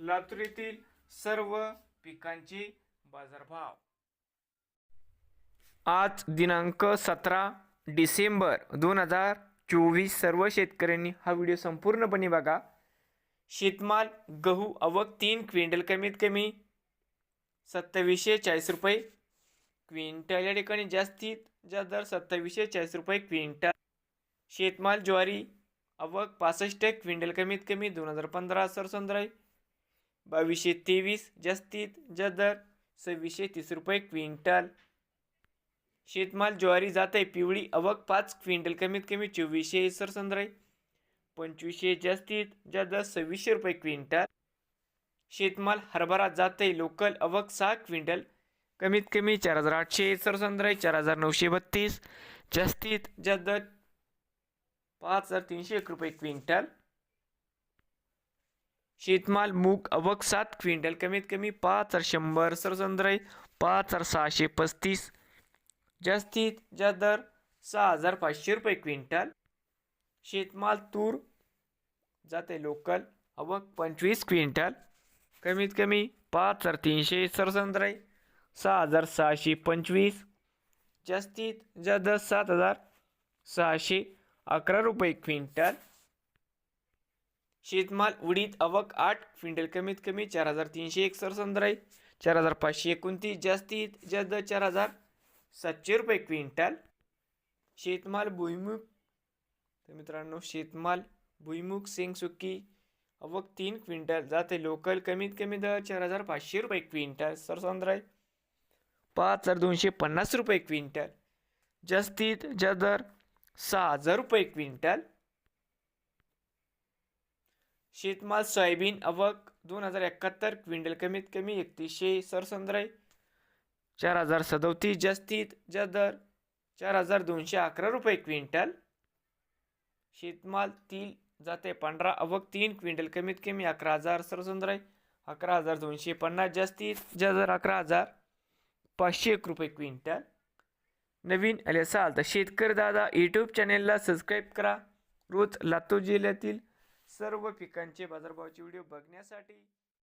लातूर येथील सर्व पिकांचे बाजारभाव. आज दिनांक सतरा डिसेंबर दोन हजार चोवीस सर्व शेतकऱ्यांनी हा व्हिडिओ संपूर्णपणे बघा. शेतमाल गहू अवक तीन क्विंटल कमीत कमी सत्तावीसशे चाळीस रुपये. क्विंटल या ठिकाणी जास्तीत जास्त दर सत्तावीसशे चाळीस रुपये क्विंटल. शेतमाल ज्वारी अवक पासष्ट क्विंटल कमीत कमी दोन हजार पंधरा सरसंद्राई. बावीसशे तेवीस जास्तीत जास्त दर सव्वीसशे तीस रुपये क्विंटल. शेतमाल ज्वारी जात आहे पिवळी अवक पाच क्विंटल कमीत कमी चोवीसशे सरसंद्राई पंचवीसशे जास्तीत जास्त दर सव्वीसशे रुपये क्विंटल. शेतमाल हरभरा जात आहे लोकल अवक सहा क्विंटल कमीत कमी चार हजार आठशे सरसंद्राई चार हजार नऊशे बत्तीस. जास्तीत जास्त दर पाच हजार तीनशे एक रुपये क्विंटल. शेतमाल मूग अवक सात क्विंटल कमीत कमी पाच हजार शंभर सरसंद्राई पाच हजार सहाशे पस्तीस. जास्तीत जास्त दर सहा हजार पाचशे रुपये क्विंटल. शेतमाल तूर जाते लोकल अवक पंचवीस क्विंटल. कमीत कमी पाच हजार तीनशे सरसंद्राई सहा हजार सहाशे पंचवीस. जास्तीत जास्त सात हजार सहाशे अकरा रुपये क्विंटल. शेतमाल उडीद अवक आठ क्विंटल कमीत कमी चार हजार तीनशे एक सरसंद्राई चार हजार पाचशे एकोणतीस जास्तीत जास्त चार हजार सातशे रुपये क्विंटल. शेतमाल भुईमुग तर मित्रांनो शेतमाल भुईमुग सेंगसुकी अवक तीन क्विंटल जाते लोकल कमीत कमी दर चार हजार पाचशे रुपये क्विंटल सरसंद्राय पाच हजार दोनशे पन्नास रुपये क्विंटल. जास्तीत जास्त दर सहा हजार रुपये क्विंटल. शेतमाल सोयाबीन अवक दोन हजार एकाहत्तर क्विंटल कमीत कमी एकतीसशे सरसंद्राई चार हजार सदोतीस जास्तीत जास्त दर चार हजार दोनशे अकरा रुपये क्विंटल. शेतमाल तील जाते पांढरा अवक तीन क्विंटल कमीत कमी अकरा हजार सरसंद्राई अकरा हजार दोनशे पन्नास जास्तीत ज्या दर अकरा हजार पाचशे एक रुपये क्विंटल. नवीन आले असाल तर शेतकरी दादा यूट्यूब चॅनेलला सबस्क्राईब करा. रोज लातूर जिल्ह्यातील सर्व पिकांचे बाजारभावाचे व्हिडिओ बघण्यासाठी